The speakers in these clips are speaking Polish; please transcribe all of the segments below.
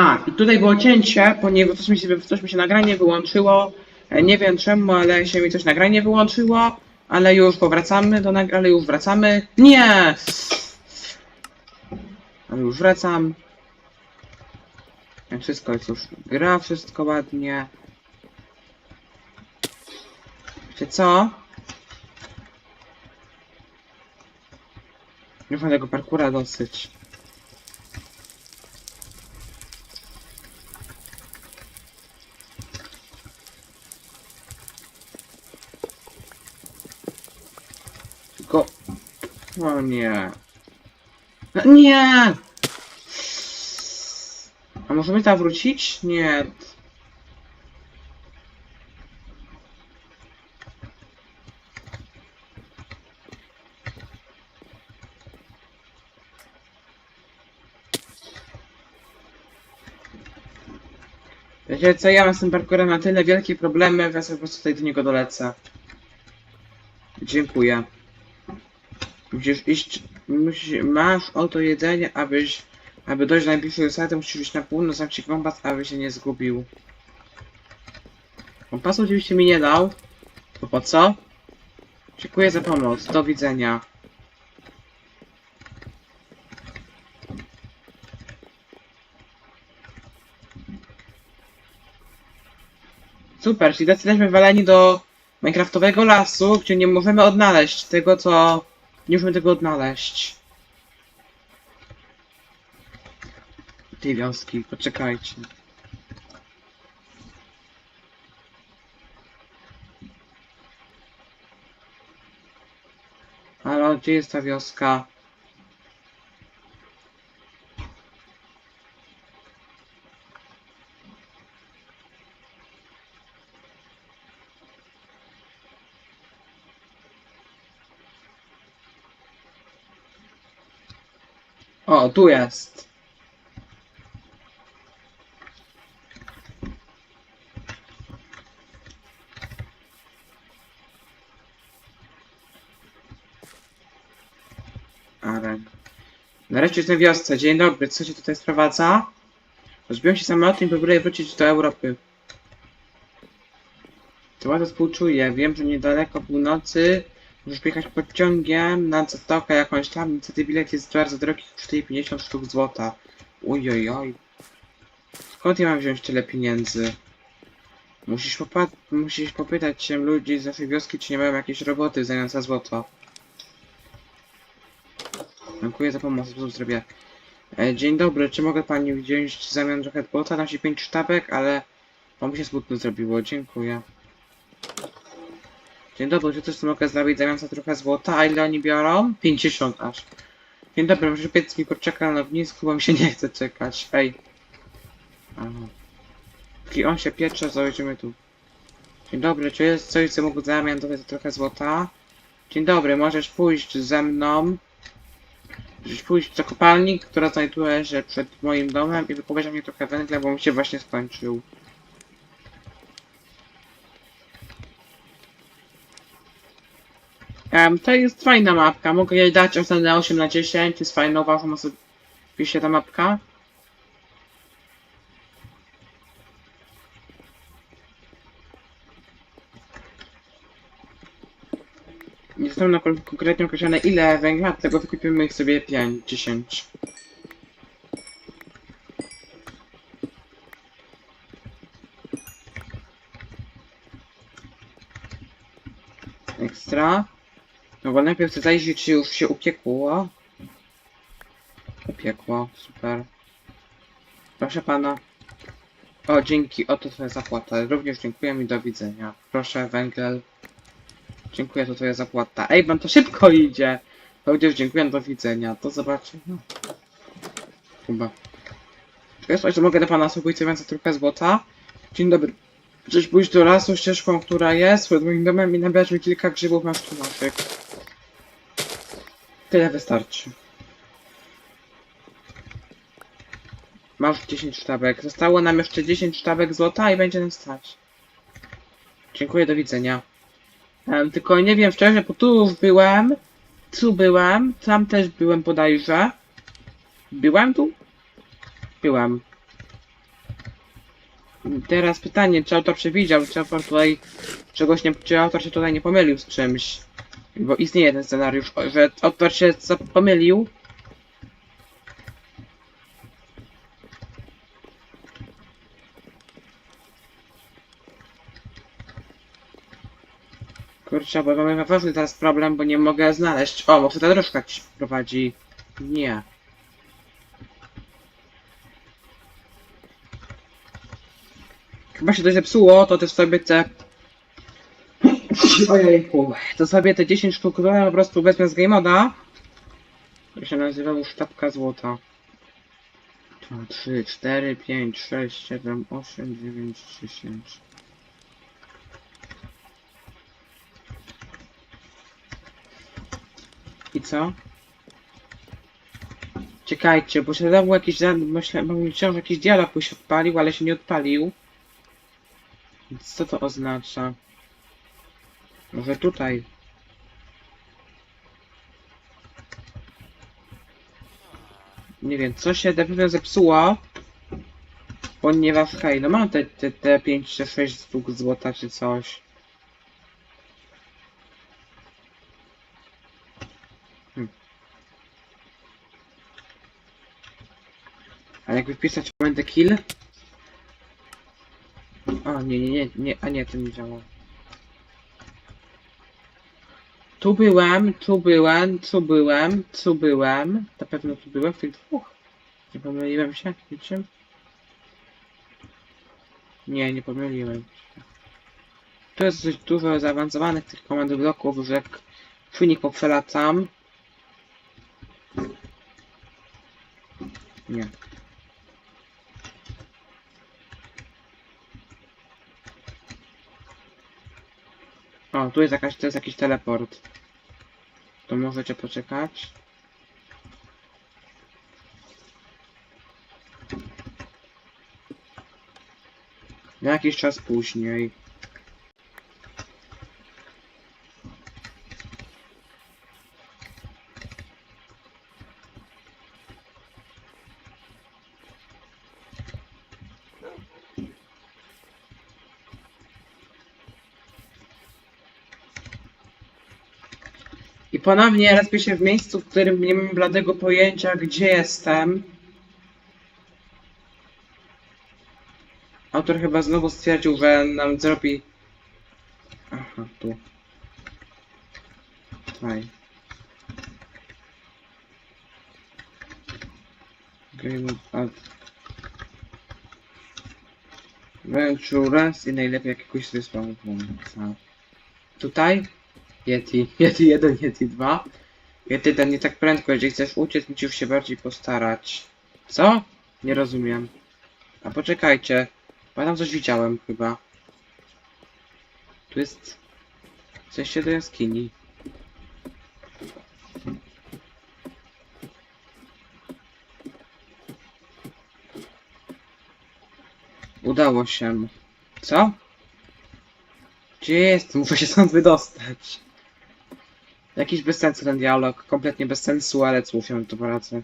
A, i tutaj było cięcie, ponieważ coś mi się, coś mi się nagranie wyłączyło. E, Nie wiem czemu, ale się mi coś nagranie wyłączyło. Ale już powracamy do nag... ale już wracamy. Nie! Ale już wracam. Wszystko jest już gra, wszystko ładnie. Wiecie co? Już mam tego parkura dosyć. Tylko... O nie. No nie! A możemy tam wrócić? Nie. Wiecie co, ja mam z tym parkurem na tyle wielkie problemy, więc ja po prostu tutaj do niego dolecę. Dziękuję. Musisz iść, musisz, masz oto jedzenie, abyś, aby dojść do najbliższej osady, musisz iść na północ, dam ci kompas, aby się nie zgubił. Kompasu oczywiście mi nie dał. To po co? Dziękuję za pomoc, do widzenia. Super, czyli jesteśmy wywaleni do minecraftowego lasu, gdzie nie możemy odnaleźć tego, co... Nie możemy tego odnaleźć. Tej wioski, poczekajcie. Halo, gdzie jest ta wioska? O, tu jest. Ale... Nareszcie jestem w wiosce. Dzień dobry, co się tutaj sprowadza? Rozbiłem się samolotem i próbuję wrócić do Europy. To bardzo współczuję. Wiem, że niedaleko północy Możesz pojechać pociągiem na zatokę jakąś tam, niestety bilet jest bardzo drogi, kosztuje 50 sztuk złota. Ujojoj. Skąd ja mam wziąć tyle pieniędzy? Musisz, musisz popytać się ludzi z naszej wioski, czy nie mają jakiejś roboty w zamian za złoto. Dziękuję za pomoc, co zrobię. E, dzień dobry, czy mogę pani wziąć w zamian trochę złota? Ci 5 sztabek, ale... Mi się smutno zrobiło, dziękuję. Dzień dobry, czy coś mogę zrobić zamiast za trochę złota? A ile oni biorą? 50 aż. Dzień dobry, może piec mi poczeka na ognisku, bo mi się nie chce czekać. Ej. Aha. Jeśli on się piecze, zajdziemy tu. Dzień dobry, czy jest coś, co mógł zamian dodać za trochę złota? Dzień dobry, możesz pójść ze mną. Możesz pójść do kopalni, która znajduje się przed moim domem i wykupić mnie trochę węgla, bo mi się właśnie skończył. Em, to jest fajna mapka, mogę jej dać ocenę 8 na 10, jest fajna, uważam osobiście ta mapka. Nie zostało na kon- konkretnie określone ile węgla, dlatego wykupimy ich sobie 5, 10. Ekstra. No bo najpierw chcę zajrzeć, czy już się upiekło. Upiekło, super. Proszę pana. O, dzięki, oto twoja zapłata. Również dziękuję i do widzenia. Proszę, węgiel. Dziękuję, to twoja zapłata. Ej, wam to szybko idzie. Również dziękuję, do widzenia. Do zobaczenia. Chyba. Czy jest coś, co mogę dla pana spróbować więcej trochę złota? Dzień dobry. Chcesz pójść do lasu ścieżką, która jest przed moim domem i nabrać mi kilka grzybów na sztunotek. Tyle wystarczy. Masz 10 sztabek. Zostało nam jeszcze 10 sztabek złota i będzie nam stać. Dziękuję, do widzenia. Em, tylko nie wiem szczerze, bo tu już byłem. Tu byłem. Tam też byłem bodajże. Byłem tu? Byłem. Teraz pytanie, czy autor przewidział, czy autor tutaj czegoś nie, czy autor się tutaj nie pomylił z czymś? Bo istnieje ten scenariusz, że autor się pomylił. Kurczę, bo mamy ważny teraz problem, bo nie mogę znaleźć. O, może ta dróżka ci prowadzi. Nie. Chyba się to zepsuło, to też sobie te... Ojejku. To sobie te 10 sztuk wziąłem, po prostu wezmę z Game Moda. To się nazywa sztabka złota. 2, 3, 4, 5, 6, 7, 8, 9, 10. I co? Czekajcie, bo się dawał jakiś... bo myślałem, że jakiś dialog by się odpalił, ale się nie odpalił. Więc co to oznacza? Może tutaj. Nie wiem, co się na pewno zepsuło. Ponieważ, hej, no mam te, te, te 5 czy 6 sztuk złota czy coś. Hmm. A jakby wpisać momenty kill? O, nie, nie, nie, nie, a nie, to nie działa. Tu byłem, tu byłem, tu byłem, tu byłem. Na pewno tu byłem w tych dwóch. Nie pomyliłem się niczym? Nie, nie pomyliłem się. Tu jest dość dużo zaawansowanych tych komand bloków, że jak czujnik poprzelatam. Nie. Tu jest jakaś, to jest jakiś teleport. To możecie poczekać. Na jakiś czas później. Ponownie respię się w miejscu, w którym nie mam bladego pojęcia, gdzie jestem. Autor chyba znowu stwierdził, że nam zrobi... Aha, tu. Tutaj. Game of Ventures i najlepiej jakiegoś zespołu. Tutaj? Yeti. Yeti 1, Yeti 2. Yeti 1 nie tak prędko, jeżeli chcesz uciec, musisz się bardziej postarać. Co? Nie rozumiem. A poczekajcie. Bo tam coś widziałem chyba. Tu jest... Coś do jaskini. Udało się. Co? Gdzie jest? Muszę się stąd wydostać. Jakiś bez sensu ten dialog. Kompletnie bez sensu, ale cóż, ja mam to poradzę.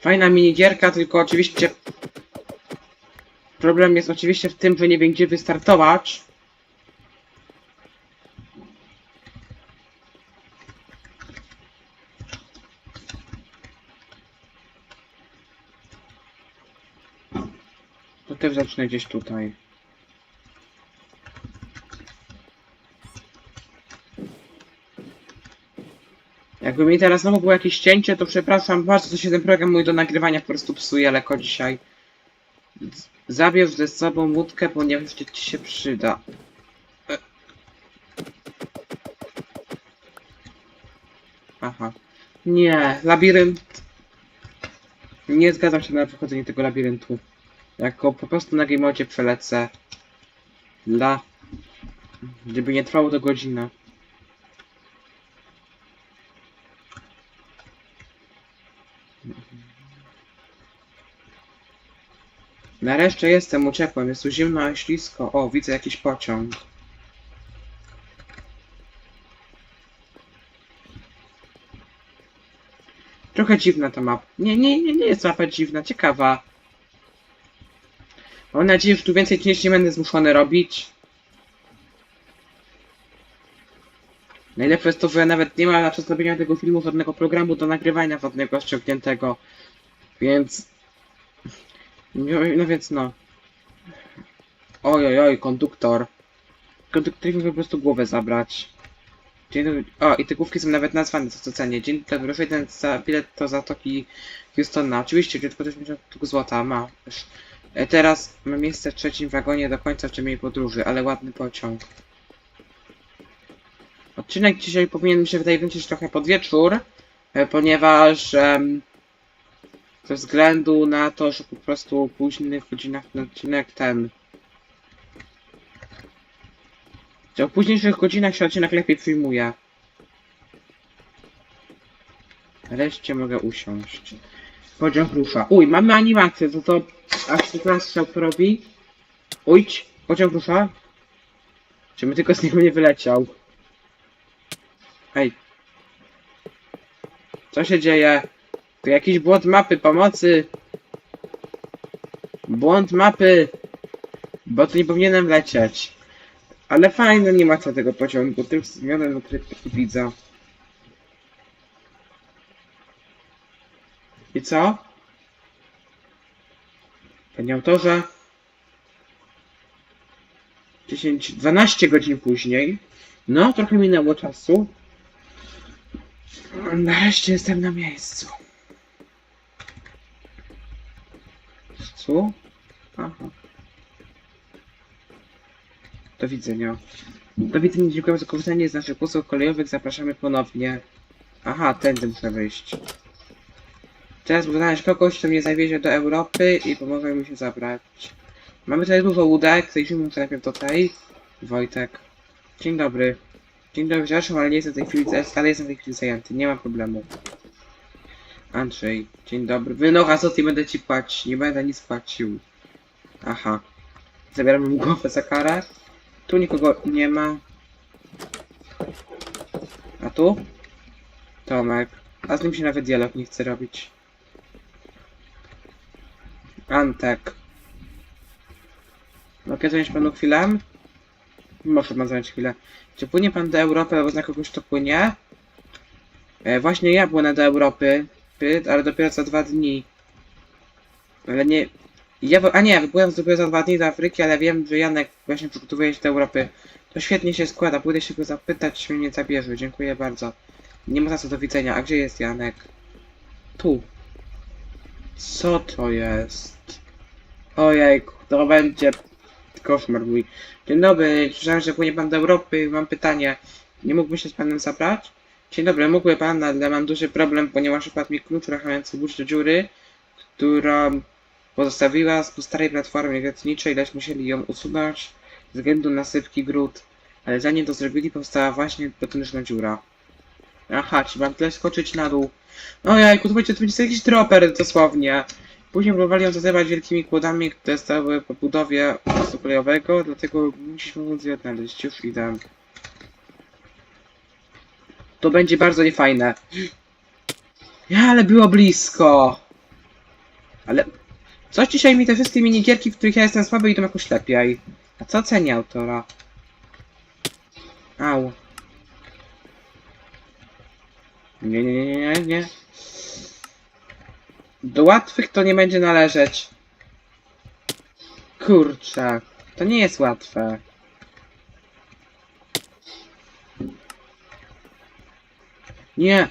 Fajna minigierka, tylko oczywiście... Problem jest oczywiście w tym, że nie wiem gdzie wystartować. To zacznę gdzieś tutaj. Jakby mi teraz znowu było jakieś cięcie, to przepraszam bardzo, co się ten program mój do nagrywania po prostu psuje lekko dzisiaj. Zabierz ze sobą łódkę, ponieważ ci się przyda. Aha. Nie, labirynt. Nie zgadzam się na przechodzenie tego labiryntu. Jako po prostu na gameodzie przelecę. Dla... Gdyby nie trwało to godzina. Nareszcie jestem, uciekłem, jest tu zimno i ślisko. O, widzę jakiś pociąg. Trochę dziwna ta mapa. Nie, nie, nie, nie jest mapa dziwna, ciekawa. Mam nadzieję, że tu więcej cięć nie będę zmuszony robić. Najlepsze jest to, że nawet nie ma na czas zrobienia tego filmu żadnego programu do nagrywania żadnego ściągniętego. Więc... No, no więc no. Oj, oj, oj, konduktor. Konduktorowi po prostu głowę zabrać. Dzień dobry. O, i te główki są nawet nazwane, co to cenię. Dzień dobry, jeden za bilet do Zatoki Houstona. Oczywiście, tylko też będzie tylko złota, ma. E, Teraz mam miejsce w trzecim wagonie do końca mojej podróży, ale ładny pociąg. Odcinek dzisiaj powinien mi się wydaje wrócić trochę pod wieczór, e, ponieważ em, ze względu na to, że po prostu o późnych godzinach ten odcinek ten. Że o późniejszych godzinach się odcinek lepiej przyjmuje. Wreszcie mogę usiąść. Pociąg rusza. Uj, mamy animację, to to... A co teraz chciał to robi? Ujć, pociąg rusza. Czy my tylko z niego nie wyleciał? Ej. Co się dzieje? Tu jakiś błąd mapy, pomocy! Błąd mapy! Bo tu nie powinienem lecieć. Ale fajna animacja tego pociągu, tym zmianem tryb widzę. I co? Panie autorze. 10, 12 godzin później. No, trochę minęło czasu. Nareszcie jestem na miejscu. Co? Aha. Do widzenia. Do widzenia, dziękuję za korzystanie z naszych usług kolejowych. Zapraszamy ponownie. Aha, tędy muszę wyjść. Teraz znaleźć kogoś, kto mnie zawiezie do Europy i pomoże mi się zabrać. Mamy tutaj dużo łódek, zajrzyjmy może najpierw tej. Wojtek. Dzień dobry. Dzień dobry, przepraszam, ale nie jestem w tej chwili, ale jestem w tej chwili zajęty, nie ma problemu. Andrzej, dzień dobry. Wynocha, co ty będę ci płacić? Nie będę nic płacił. Aha. Zabieram mu głowę za karę. Tu nikogo nie ma. A tu? Tomek. A z nim się nawet dialog nie chce robić. Antek. Mogę zająć panu chwilę? Może pan zająć chwilę. Czy płynie pan do Europy albo zna kogoś, kto płynie? E, właśnie ja płynę do Europy, py- ale dopiero za dwa dni. Ale nie... Ja, a nie, wypłynę dopiero za dwa dni do Afryki, ale wiem, że Janek właśnie przygotowuje się do Europy. To świetnie się składa, pójdę się go zapytać, mnie zabierze. Dziękuję bardzo. Nie ma za co do widzenia. A gdzie jest Janek? Tu. Co to jest? Ojejku, to będzie koszmar mój. Dzień dobry, słyszałem, że płynie pan do Europy. Mam pytanie. Nie mógłby się z panem zabrać? Dzień dobry, mógłby pan, ale mam duży problem, ponieważ upadł mi klucz rachający burz do dziury, którą pozostawiła z po starej platformy lotniczej, lecz musieli ją usunąć ze względu na sypki gród. Ale zanim to zrobili, powstała właśnie potężna dziura. Aha, czy mam tyle skoczyć na dół? Ojejku, to będzie, to będzie jakiś dropper dosłownie. Później próbowali ją zazywać wielkimi kłodami, które stały po budowie mostu kolejowego, dlatego móc je odnaleźć. Już idę. To będzie bardzo niefajne. Ja, ale było blisko. Ale... Coś dzisiaj mi te wszystkie minigierki, w których ja jestem słaby, idą jakoś lepiej. A co ceni autora? Au. Nie, nie, nie, nie, nie. Do łatwych to nie będzie należeć. Kurczę, to nie jest łatwe. Nie.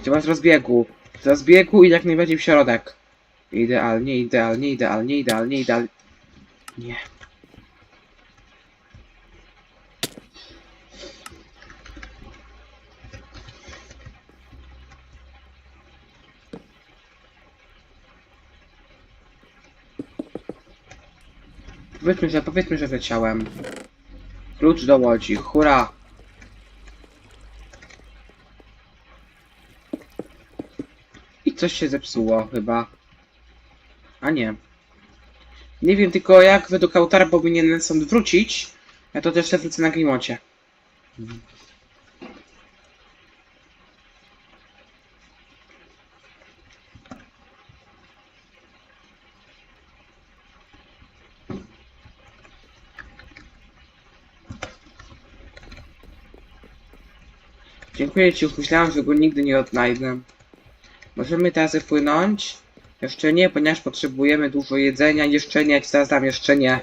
Chciałbym z rozbiegu. Z rozbiegu i jak najbardziej w środek. Idealnie, idealnie, idealnie, idealnie, idealnie. Nie. Powiedzmy, że powiedzmy, że wleciałem. Klucz do łodzi, hurra! I coś się zepsuło chyba. A nie. Nie wiem tylko jak według autora powinienem sąd wrócić. Ja to też wrócę na Grimocie. Dziękuję ci, już myślałem, że go nigdy nie odnajdę. Możemy teraz wypłynąć? Jeszcze nie, ponieważ potrzebujemy dużo jedzenia. Jeszcze nie, zaraz dam jeszcze nie.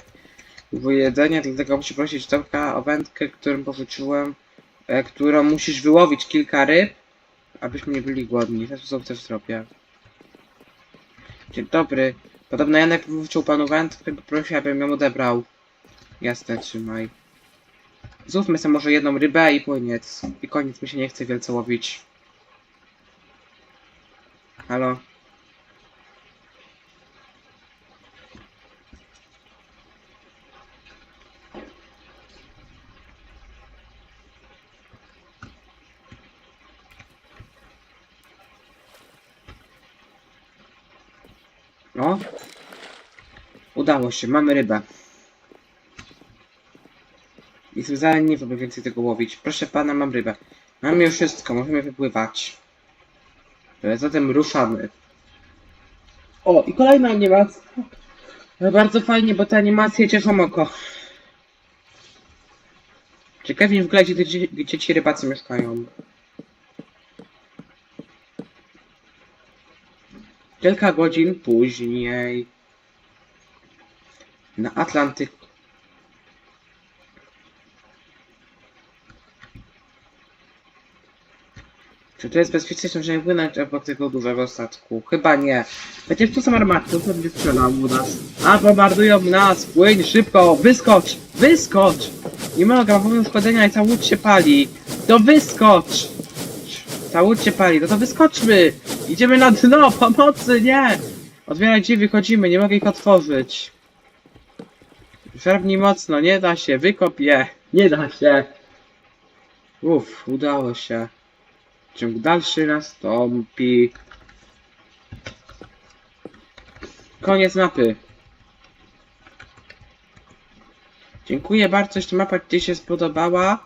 Dużo jedzenia, dlatego muszę prosić Tomka o wędkę, którą porzuciłem, e, którą musisz wyłowić kilka ryb, abyśmy nie byli głodni. Ten sposób też zrobię. Dzień dobry. Podobno Janek wrócił panu wędkę, poprosi, abym ją odebrał. Jasne, trzymaj. Złówmy sobie może jedną rybę i koniec. I koniec, mi się nie chce wielce łowić. Halo? No. Udało się, mamy rybę. I wcale nie wolno więcej tego łowić. Proszę pana, mam rybę. Mamy już wszystko, możemy wypływać. E, Zatem ruszamy. O, i kolejna animacja. E, Bardzo fajnie, bo te animacje cieszą oko. Ciekawi w ogóle, gdzie, gdzie, gdzie ci rybacy mieszkają. Kilka godzin później. Na Atlantyku. Czy to jest bezpieczne, żeby płynąć obok tego dużego statku? Chyba nie. Przecież tu są armaty, to będzie strzelał u nas. A, bombardują nas! Płyń szybko! Wyskocz! Wyskocz! Nie mogę, mam uszkodzenia i cały łódź się pali. To wyskocz! Cały łódź się pali, no to wyskoczmy! Idziemy na dno! Pomocy, nie! Otwieraj drzwi, wychodzimy, nie mogę ich otworzyć. Szarpnij mocno, nie da się, wykop je! Nie da się! Uff, udało się. Ciąg dalszy nastąpi. Koniec mapy. Dziękuję bardzo, jeśli mapa Ci się spodobała.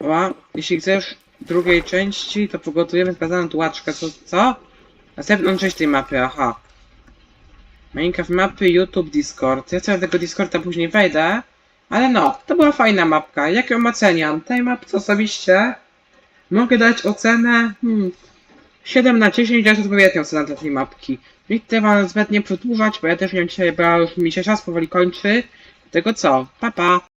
Ła, jeśli chcesz drugiej części, to przygotujemy wskazaną tułaczkę. Co? Co? Następną część tej mapy, aha. Minecraft mapy, YouTube, Discord. Ja sobie do tego Discorda później wejdę. Ale no, to była fajna mapka. Jak ją oceniam? Tej mapce osobiście Mogę dać ocenę hmm, 7 na 10, to jest odpowiednia ocena dla tej mapki. Nie chcę wam zbyt nie przedłużać, bo ja też nie wiem dzisiaj, bo już mi się czas powoli kończy. Tego co? Pa pa!